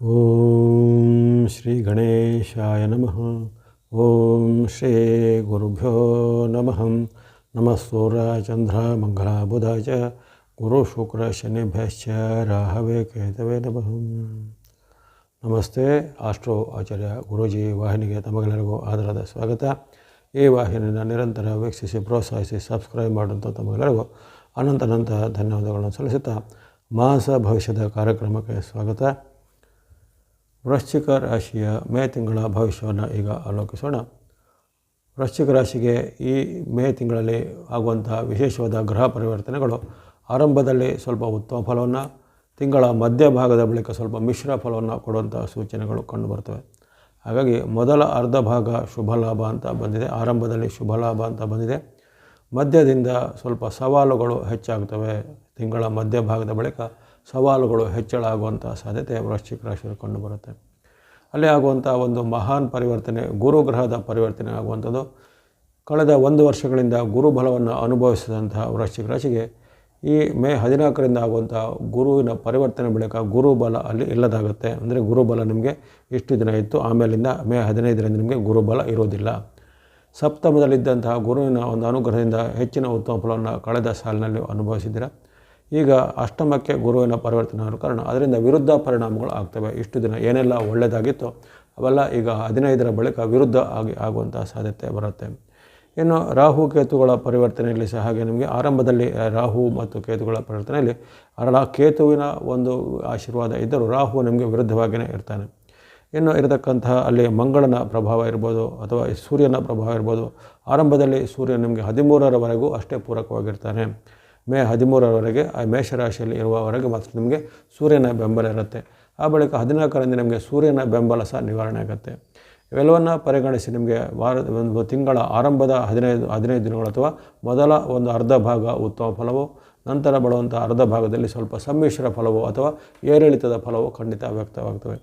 ಓಂ ಶ್ರೀ ಗಣೇಶಾಯ ನಮಃ ಓಂ ಶ್ರೀ ಗುರುಭ್ಯೋ ನಮಃ ನಮಃ ಸೂರ್ಯ ಚಂದ್ರ ಮಂಗಳ ಬುಧ ಚ ಗುರು ಶುಕ್ರ ಶನಿಭ್ಯಶ್ಚ ರಾಹವೇ ಕೇತವೇ ನಮಃ ನಮಸ್ತೆ ಆಸ್ಟ್ರೋ ಆಚಾರ್ಯ ಗುರೂಜಿ ವಾಹಿನಿಗೆ ತಮಗೆಲ್ಲರಿಗೂ ಆಧಾರದ ಸ್ವಾಗತ ಈ ವಾಹಿನಿಯನ್ನು ನಿರಂತರ ವೀಕ್ಷಿಸಿ ಪ್ರೋತ್ಸಾಹಿಸಿ ಸಬ್ಸ್ಕ್ರೈಬ್ ಮಾಡುವಂಥ ತಮಗೆಲ್ಲರಿಗೂ ಅನಂತ ಅನಂತ ಧನ್ಯವಾದಗಳನ್ನು ಸಲ್ಲಿಸುತ್ತಾ ಮಾಸ ಭವಿಷ್ಯದ ಕಾರ್ಯಕ್ರಮಕ್ಕೆ ಸ್ವಾಗತ ವೃಶ್ಚಿಕ ರಾಶಿಯ ಮೇ ತಿಂಗಳ ಭವಿಷ್ಯವನ್ನು ಈಗ ಆಲೋಕಿಸೋಣ. ವೃಶ್ಚಿಕ ರಾಶಿಗೆ ಈ ಮೇ ತಿಂಗಳಲ್ಲಿ ಆಗುವಂಥ ವಿಶೇಷವಾದ ಗ್ರಹ ಪರಿವರ್ತನೆಗಳು ಆರಂಭದಲ್ಲಿ ಸ್ವಲ್ಪ ಉತ್ತಮ ಫಲವನ್ನು, ತಿಂಗಳ ಮಧ್ಯಭಾಗದ ಬಳಿಕ ಸ್ವಲ್ಪ ಮಿಶ್ರ ಫಲವನ್ನು ಕೊಡುವಂಥ ಸೂಚನೆಗಳು ಕಂಡುಬರ್ತವೆ ಹಾಗಾಗಿ ಮೊದಲ ಅರ್ಧ ಭಾಗ ಶುಭ ಲಾಭ ಅಂತ ಬಂದಿದೆ, ಆರಂಭದಲ್ಲಿ ಶುಭ ಲಾಭ ಅಂತ ಬಂದಿದೆ. ಮಧ್ಯದಿಂದ ಸ್ವಲ್ಪ ಸವಾಲುಗಳು ಹೆಚ್ಚಾಗ್ತವೆ ತಿಂಗಳ ಮಧ್ಯಭಾಗದ ಬಳಿಕ. ಸವಾಲುಗಳು ಹೆಚ್ಚಳ ಆಗುವಂಥ ಸಾಧ್ಯತೆ ವೃಶ್ಚಿಕ ರಾಶಿಯಲ್ಲಿ ಕಂಡುಬರುತ್ತೆ ಅಲ್ಲಿ ಆಗುವಂಥ ಒಂದು ಮಹಾನ್ ಪರಿವರ್ತನೆ ಗುರುಗ್ರಹದ ಪರಿವರ್ತನೆ ಆಗುವಂಥದ್ದು. ಕಳೆದ ಒಂದು ವರ್ಷಗಳಿಂದ ಗುರುಬಲವನ್ನು ಅನುಭವಿಸಿದಂತಹ ವೃಶ್ಚಿಕ ರಾಶಿಗೆ ಈ ಮೇ ಹದಿನಾಲ್ಕರಿಂದ ಆಗುವಂಥ ಗುರುವಿನ ಪರಿವರ್ತನೆ ಬಳಿಕ ಗುರುಬಲ ಅಲ್ಲಿ ಇಲ್ಲದಾಗುತ್ತೆ. ಅಂದರೆ ಗುರುಬಲ ನಿಮಗೆ ಇಷ್ಟು ದಿನ ಇತ್ತು, ಆಮೇಲಿಂದ ಮೇ ಹದಿನೈದರಿಂದ ನಿಮಗೆ ಗುರುಬಲ ಇರೋದಿಲ್ಲ. ಸಪ್ತಮದಲ್ಲಿದ್ದಂತಹ ಗುರುವಿನ ಒಂದು ಅನುಗ್ರಹದಿಂದ ಹೆಚ್ಚಿನ ಉತ್ತಮ ಫಲವನ್ನು ಕಳೆದ ಸಾಲಿನಲ್ಲಿ ಅನುಭವಿಸಿದ್ದೀರ? ಈಗ ಅಷ್ಟಮಕ್ಕೆ ಗುರುವಿನ ಪರಿವರ್ತನೆ ಕಾರಣ ಅದರಿಂದ ವಿರುದ್ಧ ಪರಿಣಾಮಗಳು ಆಗ್ತವೆ. ಇಷ್ಟು ದಿನ ಏನೆಲ್ಲ ಒಳ್ಳೆಯದಾಗಿತ್ತು ಅವೆಲ್ಲ ಈಗ ಹದಿನೈದರ ಬಳಿಕ ವಿರುದ್ಧ ಆಗಿ ಆಗುವಂಥ ಸಾಧ್ಯತೆ ಬರುತ್ತೆ. ಇನ್ನು ರಾಹು ಕೇತುಗಳ ಪರಿವರ್ತನೆಯಲ್ಲಿ ಸಹ ಹಾಗೆ ನಿಮಗೆ ಆರಂಭದಲ್ಲಿ ರಾಹು ಮತ್ತು ಕೇತುಗಳ ಪರಿವರ್ತನೆಯಲ್ಲಿ ಅರಳ ಕೇತುವಿನ ಒಂದು ಆಶೀರ್ವಾದ ಇದ್ದರೂ ರಾಹು ನಿಮಗೆ ವಿರುದ್ಧವಾಗಿಯೇ ಇರ್ತಾನೆ. ಇನ್ನು ಇರತಕ್ಕಂತಹ ಅಲ್ಲಿ ಮಂಗಳನ ಪ್ರಭಾವ ಇರ್ಬೋದು ಅಥವಾ ಸೂರ್ಯನ ಪ್ರಭಾವ ಇರ್ಬೋದು, ಆರಂಭದಲ್ಲಿ ಸೂರ್ಯ ನಿಮಗೆ ಹದಿಮೂರರವರೆಗೂ ಅಷ್ಟೇ ಪೂರಕವಾಗಿರ್ತಾನೆ. ಮೇ ಹದಿಮೂರರವರೆಗೆ ಆ ಮೇಷರಾಶಿಯಲ್ಲಿ ಇರುವವರೆಗೆ ಮಾತ್ರ ನಿಮಗೆ ಸೂರ್ಯನ ಬೆಂಬಲ ಇರುತ್ತೆ. ಆ ಬಳಿಕ ಹದಿನಾಲ್ಕರಿಂದ ನಿಮಗೆ ಸೂರ್ಯನ ಬೆಂಬಲ ಸಹ ನಿವಾರಣೆ ಆಗುತ್ತೆ. ಇವೆಲ್ಲವನ್ನು ಪರಿಗಣಿಸಿ ನಿಮಗೆ ವಾರ ಒಂದು ತಿಂಗಳ ಆರಂಭದ ಹದಿನೈದು ಹದಿನೈದು ದಿನಗಳು ಅಥವಾ ಮೊದಲ ಒಂದು ಅರ್ಧ ಭಾಗ ಉತ್ತಮ ಫಲವು, ನಂತರ ಬಳುವಂಥ ಅರ್ಧ ಭಾಗದಲ್ಲಿ ಸ್ವಲ್ಪ ಸಮ್ಮಿಶ್ರ ಫಲವು ಅಥವಾ ಏರಿಳಿತದ ಫಲವು ಖಂಡಿತ ವ್ಯಕ್ತವಾಗ್ತವೆ.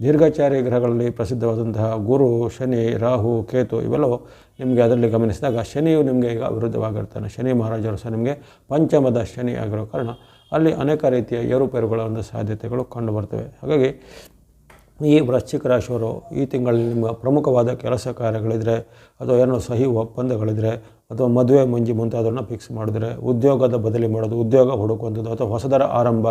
ದೀರ್ಘಚಾರಿ ಗ್ರಹಗಳಲ್ಲಿ ಪ್ರಸಿದ್ಧವಾದಂತಹ ಗುರು, ಶನಿ, ರಾಹು, ಕೇತು ಇವೆಲ್ಲವೂ ನಿಮಗೆ ಅದರಲ್ಲಿ ಗಮನಿಸಿದಾಗ ಶನಿಯು ನಿಮಗೆ ಈಗ ವಿರುದ್ಧವಾಗಿರ್ತಾನೆ. ಶನಿ ಮಹಾರಾಜರು ಸಹ ನಿಮಗೆ ಪಂಚಮದ ಶನಿ ಆಗಿರೋ ಕಾರಣ ಅಲ್ಲಿ ಅನೇಕ ರೀತಿಯ ಏರುಪೇರುಗಳ ಒಂದು ಸಾಧ್ಯತೆಗಳು ಕಂಡುಬರ್ತವೆ ಹಾಗಾಗಿ ಈ ವೃಶ್ಚಿಕ ರಾಶಿಯವರು ಈ ತಿಂಗಳಲ್ಲಿ ನಿಮ್ಮ ಪ್ರಮುಖವಾದ ಕೆಲಸ ಕಾರ್ಯಗಳಿದ್ದರೆ ಅಥವಾ ಏನೋ ಸಹಿ ಒಪ್ಪಂದಗಳಿದ್ದರೆ ಅಥವಾ ಮದುವೆ ಮುಂಜಿ ಮುಂತಾದ್ರನ್ನ ಫಿಕ್ಸ್ ಮಾಡಿದ್ರೆ ಉದ್ಯೋಗದ ಬದಲಿ ಮಾಡೋದು, ಉದ್ಯೋಗ ಹುಡುಕುವಂಥದ್ದು ಅಥವಾ ಹೊಸದರ ಆರಂಭ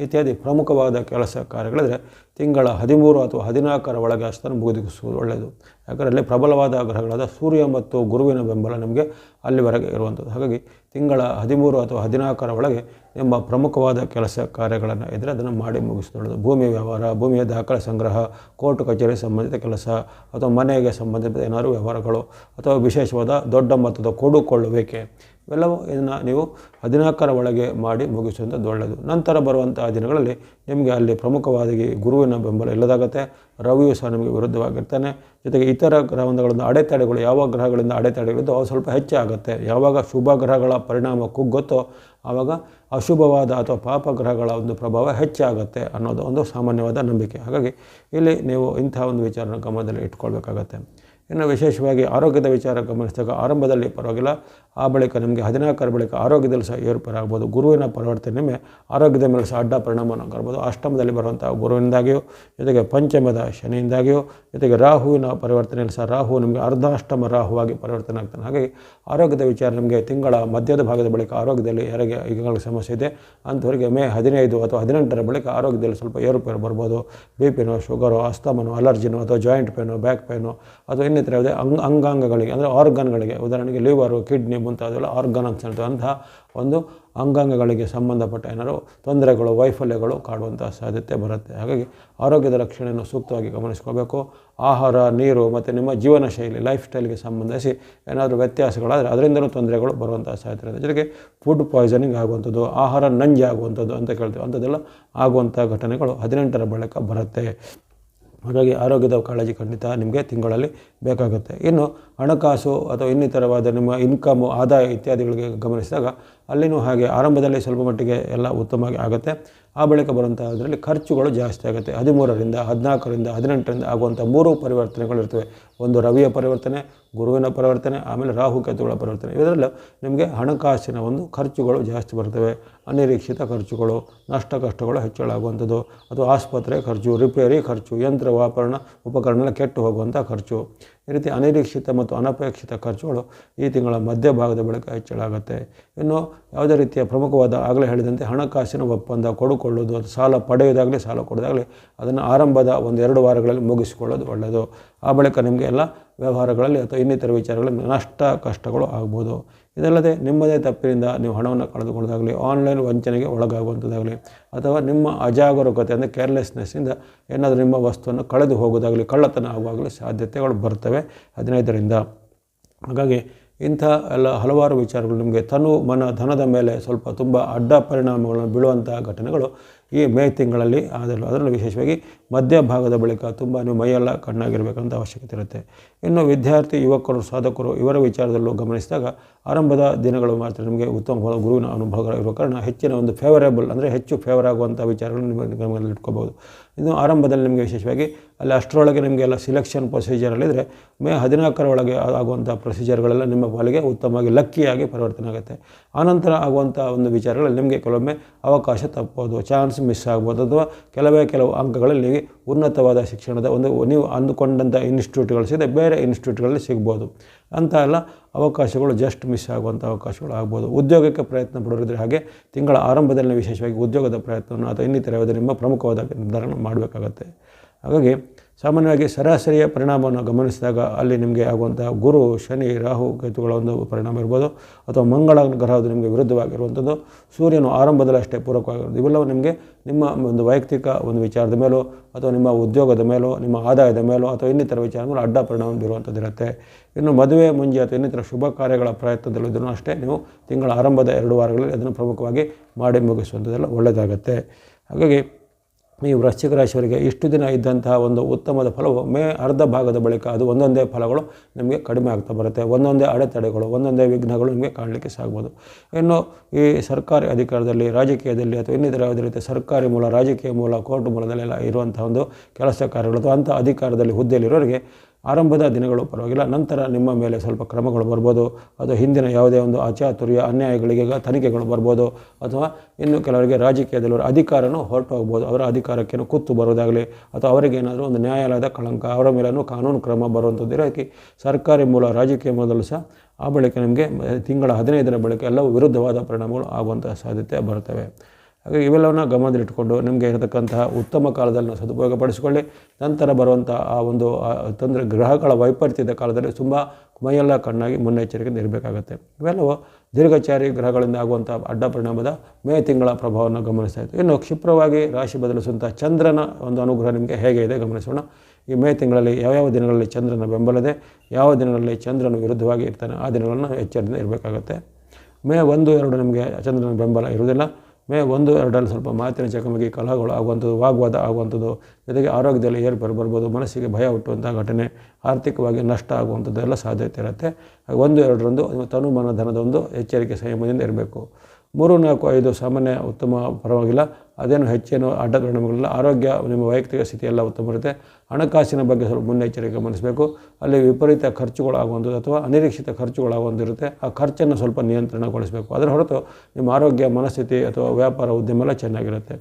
ಇತ್ಯಾದಿ ಪ್ರಮುಖವಾದ ಕೆಲಸ ಕಾರ್ಯಗಳಿದ್ರೆ ತಿಂಗಳ ಹದಿಮೂರು ಅಥವಾ ಹದಿನಾಲ್ಕರ ಒಳಗೆ ಅಷ್ಟನ್ನು ಮುಗಿದುಗಿಸುವುದು ಒಳ್ಳೆಯದು. ಯಾಕಂದರೆ ಅಲ್ಲಿ ಪ್ರಬಲವಾದ ಗ್ರಹಗಳಾದ ಸೂರ್ಯ ಮತ್ತು ಗುರುವಿನ ಬೆಂಬಲ ನಮಗೆ ಅಲ್ಲಿವರೆಗೆ ಇರುವಂಥದ್ದು. ಹಾಗಾಗಿ ತಿಂಗಳ ಹದಿಮೂರು ಅಥವಾ ಹದಿನಾಲ್ಕರ ಒಳಗೆ ನಿಮ್ಮ ಪ್ರಮುಖವಾದ ಕೆಲಸ ಕಾರ್ಯಗಳನ್ನು ಇದ್ದರೆ ಅದನ್ನು ಮಾಡಿ ಮುಗಿಸಿಕೊಳ್ಳೋದು ಭೂಮಿ ವ್ಯವಹಾರ, ಭೂಮಿಯ ದಾಖಲೆ ಸಂಗ್ರಹ, ಕೋರ್ಟ್ ಕಚೇರಿ ಸಂಬಂಧಿತ ಕೆಲಸ, ಅಥವಾ ಮನೆಗೆ ಸಂಬಂಧಿತ ಏನಾದರೂ ವ್ಯವಹಾರಗಳು, ಅಥವಾ ವಿಶೇಷವಾದ ದೊಡ್ಡ ಮೊತ್ತದ ಕೊಡುಕೊಳ್ಳುವಿಕೆ, ಇವೆಲ್ಲವೂ ಇದನ್ನು ನೀವು ಹದಿನಾಲ್ಕರ ಒಳಗೆ ಮಾಡಿ ಮುಗಿಸುವಂಥದ್ದು ಒಳ್ಳೆಯದು. ನಂತರ ಬರುವಂಥ ದಿನಗಳಲ್ಲಿ ನಿಮಗೆ ಅಲ್ಲಿ ಪ್ರಮುಖವಾಗಿ ಗುರುವಿನ ಬೆಂಬಲ ಇಲ್ಲದಾಗತ್ತೆ, ರವಿಯು ಸಹ ನಿಮಗೆ ವಿರುದ್ಧವಾಗಿರ್ತಾನೆ. ಜೊತೆಗೆ ಇತರ ಗ್ರಹಗಳಿಂದ ಅಡೆತಡೆಗಳು, ಯಾವ ಗ್ರಹಗಳಿಂದ ಅಡೆತಡೆಗಳಿದ್ದು ಅವು ಸ್ವಲ್ಪ ಹೆಚ್ಚಾಗುತ್ತೆ ಯಾವಾಗ ಶುಭ ಗ್ರಹಗಳ ಪರಿಣಾಮ ಕುಗ್ಗುತ್ತೋ ಆವಾಗ ಅಶುಭವಾದ ಅಥವಾ ಪಾಪಗ್ರಹಗಳ ಒಂದು ಪ್ರಭಾವ ಹೆಚ್ಚಾಗುತ್ತೆ ಅನ್ನೋದು ಒಂದು ಸಾಮಾನ್ಯವಾದ ನಂಬಿಕೆ. ಹಾಗಾಗಿ ಇಲ್ಲಿ ನೀವು ಇಂಥ ಒಂದು ವಿಚಾರನ ಗಮನದಲ್ಲಿ ಇಟ್ಕೊಳ್ಬೇಕಾಗತ್ತೆ. ಇನ್ನು ವಿಶೇಷವಾಗಿ ಆರೋಗ್ಯದ ವಿಚಾರ ಗಮನಿಸಿದಾಗ ಆರಂಭದಲ್ಲಿ ಪರವಾಗಿಲ್ಲ. ಆ ಬಳಿಕ ನಿಮಗೆ ಹದಿನಾಲ್ಕರ ಬಳಿಕ ಆರೋಗ್ಯದಲ್ಲಿ ಸಹ ಏರ್ಪೇರಾಗ್ಬೋದು ಗುರುವಿನ ಪರಿವರ್ತನೆ ಆರೋಗ್ಯದ ಮೇಲೆ ಸಹ ಅಡ್ಡ ಪರಿಣಾಮವನ್ನು ಕಾಣ್ಬೋದು. ಅಷ್ಟಮದಲ್ಲಿ ಬರುವಂಥ ಗುರುವಿನಿಂದಾಗಿಯೂ, ಜೊತೆಗೆ ಪಂಚಮದ ಶನಿಯಿಂದಾಗಿಯೂ, ಜೊತೆಗೆ ರಾಹುವಿನ ಪರಿವರ್ತನೆಯಲ್ಲಿ ಸಹ ರಾಹು ನಿಮಗೆ ಅರ್ಧಾಷ್ಟಮ ರಾಹುವಾಗಿ ಪರಿವರ್ತನೆ ಆಗ್ತಾನೆ. ಹಾಗಾಗಿ ಆರೋಗ್ಯದ ವಿಚಾರ ನಿಮಗೆ ತಿಂಗಳ ಮಧ್ಯದ ಭಾಗದ ಬಳಿಕ ಆರೋಗ್ಯದಲ್ಲಿ ಯಾರಿಗೆ ಈಗಾಗಲೇ ಸಮಸ್ಯೆ ಇದೆ. ಅಂಥವರಿಗೆ ಮೇ ಹದಿನೈದು ಅಥವಾ ಹದಿನೆಂಟರ ಬಳಿಕ ಆರೋಗ್ಯದಲ್ಲಿ ಸ್ವಲ್ಪ ಏರುಪೇರು ಬರ್ಬೋದು. ಬಿ ಪಿನೋ ಶುಗರು, ಅಸ್ತಮನೋ, ಅಲರ್ಜಿನೋ ಅಥವಾ ಜಾಯಿಂಟ್ ಪೇನು, ಬ್ಯಾಕ್ ಪೇನು ಅಥವಾ ಇನ್ನಿತರ ಯಾವುದೇ ಅಂಗ ಅಂಗಾಂಗಗಳಿಗೆ ಅಂದರೆ ಆರ್ಗನ್ಗಳಿಗೆ ಉದಾಹರಣೆಗೆ ಲಿವರು ಕಿಡ್ನಿ ಮುಂತಾದೆಲ್ಲ ಆರ್ಗನ್ ಅಂತಹ ಒಂದು ಅಂಗಾಂಗಗಳಿಗೆ ಸಂಬಂಧಪಟ್ಟ ಏನಾದರೂ ತೊಂದರೆಗಳು, ವೈಫಲ್ಯಗಳು ಕಾಡುವಂಥ ಸಾಧ್ಯತೆ ಬರುತ್ತೆ. ಹಾಗಾಗಿ ಆರೋಗ್ಯದ ರಕ್ಷಣೆಯನ್ನು ಸೂಕ್ತವಾಗಿ ಗಮನಿಸ್ಕೋಬೇಕು. ಆಹಾರ, ನೀರು ಮತ್ತು ನಿಮ್ಮ ಜೀವನ ಶೈಲಿ ಲೈಫ್ ಸ್ಟೈಲ್ಗೆ ಸಂಬಂಧಿಸಿ ಏನಾದರೂ ವ್ಯತ್ಯಾಸಗಳಾದರೆ ಅದರಿಂದಲೂ ತೊಂದರೆಗಳು ಬರುವಂಥ ಸಾಧ್ಯತೆ ಇರುತ್ತೆ. ಜೊತೆಗೆ ಫುಡ್ ಪಾಯ್ಸನಿಂಗ್ ಆಗುವಂಥದ್ದು, ಆಹಾರ ನಂಜಿ ಆಗುವಂಥದ್ದು ಅಂತ ಕೇಳ್ತೀವಿ. ಅಂಥದ್ದೆಲ್ಲ ಆಗುವಂಥ ಘಟನೆಗಳು ಹದಿನೆಂಟರ ಬಳಿಕ ಬರುತ್ತೆ. ಹಾಗಾಗಿ ಆರೋಗ್ಯದ ಕಾಳಜಿ ಖಂಡಿತ ನಿಮಗೆ ತಿಂಗಳಲ್ಲಿ ಬೇಕಾಗುತ್ತೆ. ಇನ್ನು ಹಣಕಾಸು ಅಥವಾ ಇನ್ನಿತರವಾದ ನಿಮ್ಮ ಇನ್ಕಮು ಆದಾಯ ಇತ್ಯಾದಿಗಳಿಗೆ ಗಮನಿಸಿದಾಗ ಅಲ್ಲಿನೂ ಹಾಗೆ ಆರಂಭದಲ್ಲಿ ಸ್ವಲ್ಪ ಮಟ್ಟಿಗೆ ಎಲ್ಲ ಉತ್ತಮವಾಗಿ ಆಗುತ್ತೆ. ಆ ಬಳಿಕ ಬರುವಂಥ ಅದರಲ್ಲಿ ಖರ್ಚುಗಳು ಜಾಸ್ತಿ ಆಗುತ್ತೆ. ಹದಿಮೂರರಿಂದ ಹದಿನಾಲ್ಕರಿಂದ ಹದಿನೆಂಟರಿಂದ ಆಗುವಂಥ ಮೂರು ಪರಿವರ್ತನೆಗಳು ಇರ್ತವೆ ಒಂದು ರವಿಯ ಪರಿವರ್ತನೆ, ಗುರುವಿನ ಪರಿವರ್ತನೆ, ಆಮೇಲೆ ರಾಹು ಕೇತುಗಳ ಪರಿವರ್ತನೆ. ಇದರಲ್ಲಿ ನಿಮಗೆ ಹಣಕಾಸಿನ ಒಂದು ಖರ್ಚುಗಳು ಜಾಸ್ತಿ ಬರ್ತವೆ. ಅನಿರೀಕ್ಷಿತ ಖರ್ಚುಗಳು, ನಷ್ಟ ಕಷ್ಟಗಳು ಹೆಚ್ಚಳ ಆಗುವಂಥದ್ದು ಅಥವಾ ಆಸ್ಪತ್ರೆ ಖರ್ಚು, ರಿಪೇರಿ ಖರ್ಚು, ಯಂತ್ರ ವಾಪರಣ ಉಪಕರಣಗಳ ಕೆಟ್ಟು ಹೋಗುವಂಥ ಖರ್ಚು. ಈ ರೀತಿ ಅನಿರೀಕ್ಷಿತ ಮತ್ತು ಅನಪೇಕ್ಷಿತ ಖರ್ಚುಗಳು ಈ ತಿಂಗಳ ಮಧ್ಯಭಾಗದ ಬಳಿಕ ಹೆಚ್ಚಳಾಗುತ್ತೆ. ಇನ್ನು ಯಾವುದೇ ರೀತಿಯ ಪ್ರಮುಖವಾದ ಆಗಲೇ ಹೇಳಿದಂತೆ ಹಣಕಾಸಿನ ಒಪ್ಪಂದ ಕೊಡುಕೊಳ್ಳೋದು ಅಥವಾ ಸಾಲ ಪಡೆಯೋದಾಗಲಿ ಸಾಲ ಕೊಡೋದಾಗಲಿ ಅದನ್ನು ಆರಂಭದ ಒಂದು ಎರಡು ವಾರಗಳಲ್ಲಿ ಮುಗಿಸಿಕೊಳ್ಳೋದು ಒಳ್ಳೆಯದು. ಆ ಬಳಿಕ ನಿಮಗೆ ಎಲ್ಲ ವ್ಯವಹಾರಗಳಲ್ಲಿ ಅಥವಾ ಇನ್ನಿತರ ವಿಚಾರಗಳಲ್ಲಿ ನಷ್ಟ, ಕಷ್ಟಗಳು ಆಗ್ಬೋದು. ಇದಲ್ಲದೆ ನಿಮ್ಮದೇ ತಪ್ಪಿನಿಂದ ನೀವು ಹಣವನ್ನು ಕಳೆದುಕೊಳ್ಳೋದಾಗಲಿ ಆನ್ಲೈನ್ ವಂಚನೆಗೆ ಒಳಗಾಗುವಂಥದ್ದಾಗಲಿ, ಅಥವಾ ನಿಮ್ಮ ಅಜಾಗರೂಕತೆ ಅಂದರೆ ಕೇರ್ಲೆಸ್ನೆಸ್ಸಿಂದ ಏನಾದರೂ ನಿಮ್ಮ ವಸ್ತುವನ್ನು ಕಳೆದು ಹೋಗೋದಾಗಲಿ ಕಳ್ಳತನ ಆಗುವಾಗಲಿ ಸಾಧ್ಯತೆಗಳು ಬರ್ತವೆ ಹದಿನೈದರಿಂದ. ಹಾಗಾಗಿ ಇಂಥ ಎಲ್ಲ ಹಲವಾರು ವಿಚಾರಗಳು ನಿಮಗೆ ತನು ಮನ ಧನದ ಮೇಲೆ ಸ್ವಲ್ಪ ತುಂಬ ಅಡ್ಡ ಪರಿಣಾಮಗಳನ್ನು ಬೀಳುವಂತಹ ಘಟನೆಗಳು ಈ ಮೇ ತಿಂಗಳಲ್ಲಿ ಆದರೂ ಅದರಲ್ಲೂ ವಿಶೇಷವಾಗಿ ಮಧ್ಯಭಾಗದ ಬಳಿಕ ತುಂಬಾ ಮೈಯೆಲ್ಲ ಕಣ್ಣಾಗಿರಬೇಕಂತ ಅವಶ್ಯಕತೆ ಇರುತ್ತೆ. ಇನ್ನು ವಿದ್ಯಾರ್ಥಿ, ಯುವಕರು, ಸಾಧಕರು ಇವರ ವಿಚಾರದಲ್ಲೂ ಗಮನಿಸಿದಾಗ ಆರಂಭದ ದಿನಗಳು ಮಾತ್ರ ನಿಮಗೆ ಉತ್ತಮವಾದ ಗುರುವಿನ ಅನುಭವಗಳು ಇರುವ ಕಾರಣ ಹೆಚ್ಚಿನ ಒಂದು ಫೇವರೇಬಲ್ ಅಂದರೆ ಹೆಚ್ಚು ಫೇವರ್ ಆಗುವಂಥ ವಿಚಾರಗಳನ್ನು ನಿಮಗೆ ಗಮನದಲ್ಲಿ ಇಟ್ಕೋಬೋದು ಇನ್ನು ಆರಂಭದಲ್ಲಿ ನಿಮಗೆ ವಿಶೇಷವಾಗಿ ಅಲ್ಲಿ ಅಷ್ಟರೊಳಗೆ ನಿಮಗೆಲ್ಲ ಸಿಲೆಕ್ಷನ್ ಪ್ರೊಸೀಜರಲ್ಲಿದ್ದರೆ ಮೇ ಹದಿನಾಲ್ಕರ ಒಳಗೆ ಆಗುವಂಥ ಪ್ರೊಸೀಜರ್ಗಳೆಲ್ಲ ನಿಮ್ಮ ಪಾಲಿಗೆ ಉತ್ತಮವಾಗಿ ಲಕ್ಕಿಯಾಗಿ ಪರಿವರ್ತನೆ ಆಗುತ್ತೆ. ಆನಂತರ ಆಗುವಂಥ ಒಂದು ವಿಚಾರಗಳಲ್ಲಿ ನಿಮಗೆ ಕೆಲವೊಮ್ಮೆ ಅವಕಾಶ ತಪ್ಪೋದು ಚಾನ್ಸ್ ಮಿಸ್ ಆಗ್ಬೋದು ಅಥವಾ ಕೆಲವೇ ಕೆಲವು ಅಂಕಗಳಲ್ಲಿ ಉನ್ನತವಾದ ಶಿಕ್ಷಣದ ಒಂದು ನೀವು ಅಂದುಕೊಂಡಂಥ ಇನ್ಸ್ಟಿಟ್ಯೂಟ್ಗಳು ಸಿಗದೆ ಬೇರೆ ಇನ್ಸ್ಟಿಟ್ಯೂಟ್ಗಳಲ್ಲಿ ಸಿಗ್ಬೋದು. ಅಂತ ಎಲ್ಲ ಅವಕಾಶಗಳು ಜಸ್ಟ್ ಮಿಸ್ ಆಗುವಂಥ ಅವಕಾಶಗಳು ಆಗ್ಬೋದು. ಉದ್ಯೋಗಕ್ಕೆ ಪ್ರಯತ್ನ ಪಡೋರಿದ್ರೆ ಹಾಗೆ ತಿಂಗಳ ಆರಂಭದಲ್ಲಿ ವಿಶೇಷವಾಗಿ ಉದ್ಯೋಗದ ಪ್ರಯತ್ನವನ್ನು ಅಥವಾ ಇನ್ನಿತರ ನಿಮ್ಮ ಪ್ರಮುಖವಾದ ನಿರ್ಧಾರ ಮಾಡಬೇಕಾಗತ್ತೆ. ಹಾಗಾಗಿ ಸಾಮಾನ್ಯವಾಗಿ ಸರಾಸರಿಯ ಪರಿಣಾಮವನ್ನು ಗಮನಿಸಿದಾಗ ಅಲ್ಲಿ ನಿಮಗೆ ಆಗುವಂಥ ಗುರು, ಶನಿ, ರಾಹು ಕೇತುಗಳ ಒಂದು ಪರಿಣಾಮ ಇರ್ಬೋದು. ಅಥವಾ ಮಂಗಳ ಗ್ರಹದ ನಿಮಗೆ ವಿರುದ್ಧವಾಗಿರುವಂಥದ್ದು. ಸೂರ್ಯನು ಆರಂಭದಲ್ಲಿ ಅಷ್ಟೇ ಪೂರಕವಾಗಿರೋದು ಇವೆಲ್ಲವೂ ನಿಮಗೆ ನಿಮ್ಮ ಒಂದು ವೈಯಕ್ತಿಕ ಒಂದು ವಿಚಾರದ ಮೇಲೋ, ಅಥವಾ ನಿಮ್ಮ ಉದ್ಯೋಗದ ಮೇಲೋ, ನಿಮ್ಮ ಆದಾಯದ ಮೇಲೋ, ಅಥವಾ ಇನ್ನಿತರ ವಿಚಾರದ ಮೇಲೋ ಅಡ್ಡ ಪರಿಣಾಮ ಬೀರುವಂಥದ್ದಿರುತ್ತೆ ಇನ್ನು ಮದುವೆ ಮುಂಜಿ ಅಥವಾ ಇನ್ನಿತರ ಶುಭ ಕಾರ್ಯಗಳ ಪ್ರಯತ್ನದಲ್ಲಿದ್ದರೂ ಅಷ್ಟೇ ನೀವು ತಿಂಗಳ ಆರಂಭದ ಎರಡು ವಾರಗಳಲ್ಲಿ ಅದನ್ನು ಪ್ರಮುಖವಾಗಿ ಮಾಡಿ ಮುಗಿಸುವಂಥದ್ದೆಲ್ಲ ಒಳ್ಳೆಯದಾಗತ್ತೆ. ಹಾಗಾಗಿ ಈ ವೃಶ್ಚಿಕ ರಾಶಿಯವರಿಗೆ ಇಷ್ಟು ದಿನ ಇದ್ದಂತಹ ಒಂದು ಉತ್ತಮದ ಫಲವು ಮೇ ಅರ್ಧ ಭಾಗದ ಬಳಿಕ ಅದು ಒಂದೊಂದೇ ಫಲಗಳು ನಿಮಗೆ ಕಡಿಮೆ ಆಗ್ತಾ ಬರುತ್ತೆ. ಒಂದೊಂದೇ ಅಡೆತಡೆಗಳು, ಒಂದೊಂದೇ ವಿಘ್ನಗಳು ನಿಮಗೆ ಕಾಣಲಿಕ್ಕೆ ಸಾಗ್ಬೋದು. ಇನ್ನು ಈ ಸರ್ಕಾರಿ ಅಧಿಕಾರದಲ್ಲಿ, ರಾಜಕೀಯದಲ್ಲಿ ಅಥವಾ ಇನ್ನಿತರ ಯಾವುದೇ ರೀತಿಯ ಸರ್ಕಾರಿ ಮೂಲ, ರಾಜಕೀಯ ಮೂಲ, ಕೋರ್ಟ್ ಮೂಲದಲ್ಲೆಲ್ಲ ಇರುವಂಥ ಒಂದು ಕೆಲಸ ಕಾರ್ಯಗಳು ಅಥವಾ ಅಂಥ ಅಧಿಕಾರದಲ್ಲಿ ಹುದ್ದೆಯಲ್ಲಿರೋರಿಗೆ ಆರಂಭದ ದಿನಗಳು ಪರವಾಗಿಲ್ಲ, ನಂತರ ನಿಮ್ಮ ಮೇಲೆ ಸ್ವಲ್ಪ ಕ್ರಮಗಳು ಬರ್ಬೋದು. ಅದು ಹಿಂದಿನ ಯಾವುದೇ ಒಂದು ಅಚಾತುರ್ಯ, ಅನ್ಯಾಯಗಳಿಗೆ ತನಿಖೆಗಳು ಬರ್ಬೋದು. ಅಥವಾ ಇನ್ನು ಕೆಲವರಿಗೆ ರಾಜಕೀಯದಲ್ಲಿ ಅಧಿಕಾರನೂ ಹೊರಟು ಹೋಗ್ಬೋದು ಅವರ ಅಧಿಕಾರಕ್ಕೇನು ಕುತ್ತು ಬರೋದಾಗಲಿ, ಅಥವಾ ಅವರಿಗೆ ಏನಾದರೂ ಒಂದು ನ್ಯಾಯಾಲಯದ ಕಳಂಕ, ಅವರ ಮೇಲೂ ಕಾನೂನು ಕ್ರಮ ಬರುವಂಥದ್ದು ಇರೋಕ್ಕೆ ಸರ್ಕಾರಿ ಮೂಲ, ರಾಜಕೀಯ ಮೂಲದಲ್ಲೂ ಸಹ ಆ ಬಳಿಕ ನಿಮಗೆ ತಿಂಗಳ ಹದಿನೈದರ ಬಳಿಕ ಎಲ್ಲವೂ ವಿರುದ್ಧವಾದ ಪರಿಣಾಮಗಳು ಆಗುವಂಥ ಸಾಧ್ಯತೆ ಬರ್ತವೆ ಹಾಗಾಗಿ ಇವೆಲ್ಲವನ್ನು ಗಮನದಲ್ಲಿಟ್ಟುಕೊಂಡು ನಿಮಗೆ ಇರತಕ್ಕಂತಹ ಉತ್ತಮ ಕಾಲದಲ್ಲಿ ಸದುಪಯೋಗಪಡಿಸಿಕೊಳ್ಳಿ ನಂತರ ಬರುವಂಥ ಆ ಒಂದು ತೊಂದರೆ, ಗ್ರಹಗಳ ವೈಪರೀತ್ಯದ ಕಾಲದಲ್ಲಿ ತುಂಬ ಮೈಯೆಲ್ಲ ಕಣ್ಣಾಗಿ ಮುನ್ನೆಚ್ಚರಿಕೆಯಿಂದ ಇರಬೇಕಾಗತ್ತೆ. ಇವೆಲ್ಲವೂ ದೀರ್ಘಚಾರಿ ಗ್ರಹಗಳಿಂದ ಆಗುವಂಥ ಅಡ್ಡ ಪರಿಣಾಮದ ಮೇ ತಿಂಗಳ ಪ್ರಭಾವವನ್ನು ಗಮನಿಸ್ತಾ ಇತ್ತು. ಇನ್ನು ಕ್ಷಿಪ್ರವಾಗಿ ರಾಶಿ ಬದಲಿಸುವಂಥ ಚಂದ್ರನ ಒಂದು ಅನುಗ್ರಹ ನಿಮಗೆ ಹೇಗೆ ಇದೆ ಗಮನಿಸೋಣ. ಈ ಮೇ ತಿಂಗಳಲ್ಲಿ ಯಾವ್ಯಾವ ದಿನಗಳಲ್ಲಿ ಚಂದ್ರನ ಬೆಂಬಲದೆ ಯಾವ ದಿನಗಳಲ್ಲಿ ಚಂದ್ರನ ವಿರುದ್ಧವಾಗಿ ಇರ್ತಾನೆ, ಆ ದಿನಗಳನ್ನು ಎಚ್ಚರದಿಂದ ಇರಬೇಕಾಗುತ್ತೆ. ಮೇ ಒಂದು, ಎರಡು ನಿಮಗೆ ಚಂದ್ರನ ಬೆಂಬಲ ಇರುವುದಿಲ್ಲ. ಮೇ ಒಂದು, ಎರಡರಲ್ಲಿ ಸ್ವಲ್ಪ ಮಾತಿನ ಚಕಮಕಿ, ಕಲಹಗಳು ಆಗುವಂಥದ್ದು, ವಾಗ್ವಾದ ಆಗುವಂಥದ್ದು, ಜೊತೆಗೆ ಆರೋಗ್ಯದಲ್ಲಿ ಏರ್ಪೇರು ಬರ್ಬೋದು, ಮನಸ್ಸಿಗೆ ಭಯ ಹುಟ್ಟುವಂಥ ಘಟನೆ, ಆರ್ಥಿಕವಾಗಿ ನಷ್ಟ ಆಗುವಂಥದ್ದು ಎಲ್ಲ ಸಾಧ್ಯತೆ ಇರುತ್ತೆ. ಒಂದು, ಎರಡರಂದು ತನು ಮನ ಧನದ ಒಂದು ಎಚ್ಚರಿಕೆ ಸಂಯಮದಿಂದ ಇರಬೇಕು. ಮೂರು ನಾಲ್ಕು ಐದು ಸಾಮಾನ್ಯ ಉತ್ತಮ ಪರವಾಗಿಲ್ಲ. ಅದೇನು ಹೆಚ್ಚೇನು ಅಡ್ಡ ಪರಿಣಾಮಗಳಿಲ್ಲ. ಆರೋಗ್ಯ, ನಿಮ್ಮ ವೈಯಕ್ತಿಕ ಸ್ಥಿತಿ ಎಲ್ಲ ಉತ್ತಮ ಇರುತ್ತೆ. ಹಣಕಾಸಿನ ಬಗ್ಗೆ ಸ್ವಲ್ಪ ಮುನ್ನೆಚ್ಚರಿಕೆ ಗಮನಿಸಬೇಕು. ಅಲ್ಲಿ ವಿಪರೀತ ಖರ್ಚುಗಳಾಗುವಂಥದ್ದು ಅಥವಾ ಅನಿರೀಕ್ಷಿತ ಖರ್ಚುಗಳಾಗುವಂತಿರುತ್ತೆ ಆ ಖರ್ಚನ್ನು ಸ್ವಲ್ಪ ನಿಯಂತ್ರಣಗೊಳಿಸಬೇಕು. ಅದರ ಹೊರತು ನಿಮ್ಮ ಆರೋಗ್ಯ, ಮನಸ್ಥಿತಿ ಅಥವಾ ವ್ಯಾಪಾರ ಉದ್ಯಮ ಎಲ್ಲ ಚೆನ್ನಾಗಿರುತ್ತೆ.